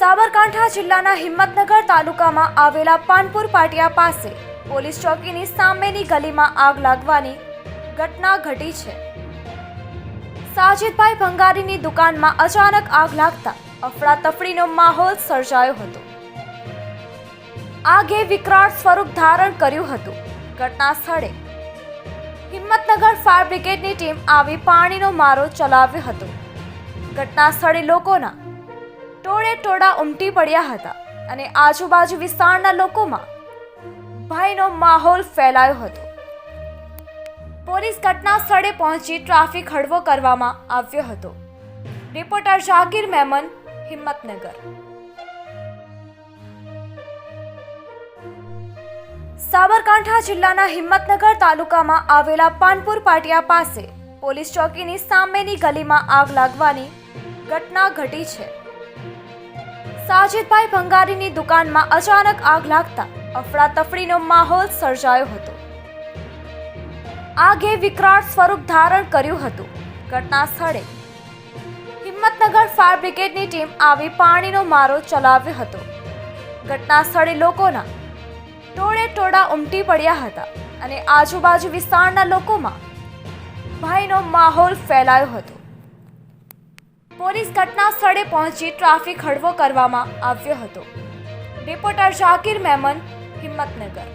સાબરકાંઠા જિલ્લાના હિંમતનગર તાલુકામાં આવેલા પાનપુર પાટિયા પાસે પોલીસ ચોકીની સામેની ગલીમાં આગ લાગવાની ઘટના ઘટી છે. સાજિદભાઈ ભંગારીની દુકાનમાં અચાનક આગ લાગતા અફડાતફડીનો માહોલ સર્જાયો હતો. આગે વિકરાળ સ્વરૂપ ધારણ કર્યું હતું. ઘટના સ્થળે હિંમતનગર ફાયર બ્રિગેડની ટીમ આવી પાણીનો મારો ચલાવ્યો હતો. ઘટના સ્થળે લોકોના ટોળે ટોળા ઉમટી પડ્યા હતા અને આજુબાજુ વિસ્તારના લોકોમાં ભયનો માહોલ ફેલાયો હતો. પોલીસ ઘટના સ્થળે પહોંચી ટ્રાફિક હળવો કરવામાં આવ્યો હતો. રિપોર્ટર જાકીર મેમન, હિંમતનગર. સાબરકાંઠા જિલ્લાના હિંમતનગર તાલુકામાં આવેલા પાનપુર પાટિયા પાસે પોલીસ ચોકીની સામેની ગલીમાં આગ લાગવાની ઘટના ઘટી છે. સાજિદભાઈ ભંગારીની દુકાનમાં અચાનક આગ લાગતા અફડાતફડીનો માહોલ સર્જાયો હતો. આગે વિકરાળ સ્વરૂપ ધારણ કર્યું હતું. ઘટના સ્થળે હિંમતનગર ફાયર બ્રિગેડની ટીમ આવી પાણીનો મારો ચલાવ્યો હતો. ઘટના સ્થળે લોકોના ટોળે ટોળા ઉમટી પડ્યા હતા અને આજુબાજુ વિસ્તારના લોકોમાં ભયનો માહોલ ફેલાયો હતો. પોલીસ ઘટના સ્થળે પહોંચી ટ્રાફિક હળવો કરવામાં આવ્યો હતો. રિપોર્ટર શાકિર મેમન હિંમતનગર.